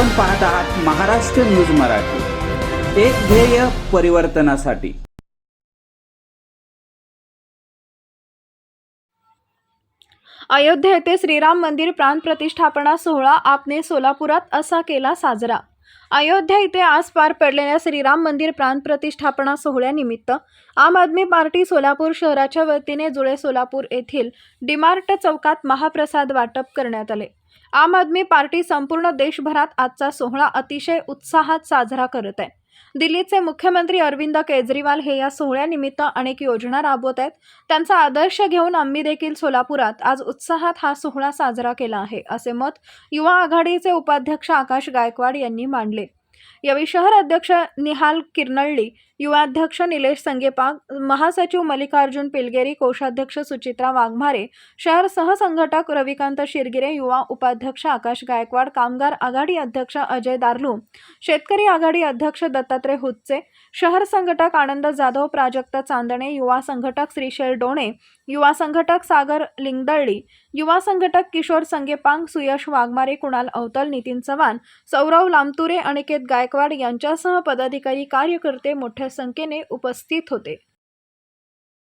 आपण पाहत आहात महाराष्ट्र न्यूज मराठी. एक ध्येय परिवर्तनासाठी. अयोध्या येथे श्रीराम मंदिर प्राण प्रतिष्ठापना सोहळा आपने सोलापुरात असा केला साजरा. अयोध्या इथे आज पार पडलेल्या श्रीराम मंदिर प्राण प्रतिष्ठापना सोहळ्यानिमित्त आम आदमी पार्टी सोलापूर शहराच्या वतीने जुळे सोलापूर येथील डिमार्ट चौकात महाप्रसाद वाटप करण्यात आले. आम आदमी पार्टी संपूर्ण देशभरात आजचा सोहळा अतिशय उत्साहात साजरा करत आहे. दिल्लीचे मुख्यमंत्री अरविंद केजरीवाल हे या सोहळ्यानिमित्त अनेक योजना राबवत आहेत. त्यांचा आदर्श घेऊन आम्ही देखील सोलापुरात आज उत्साहात हा सोहळा साजरा केला आहे असे मत युवा आघाडीचे उपाध्यक्ष आकाश गायकवाड यांनी मांडले. यावेळी शहर अध्यक्ष निहाल किरनळ्ळी युवाध्यक्ष निलेश संगेपाग महासचिव मल्लिकार्जुन पिलगेरी कोषाध्यक्ष सुचित्रा वाघमारे शहर सहसंघटक रविकांत शिरगिरे युवा उपाध्यक्ष आकाश गायकवाड कामगार आघाडी अध्यक्ष अजय दारलू शेतकरी आघाडी अध्यक्ष दत्तात्रय हुच्चे शहर संघटक आनंद जाधव प्राजक्त चांदणे युवा संघटक श्रीशैल डोणे युवा संघटक सागर लिंगदळ्ळी युवा संघटक किशोर संगेपांग सुयश वाघमारे कुणाल अवतल नितीन चव्हाण सौरव लामतुरे अनिकेत गायकवाड यांच्यासह पदाधिकारी कार्यकर्ते मोठ्या संख्येने उपस्थित होते.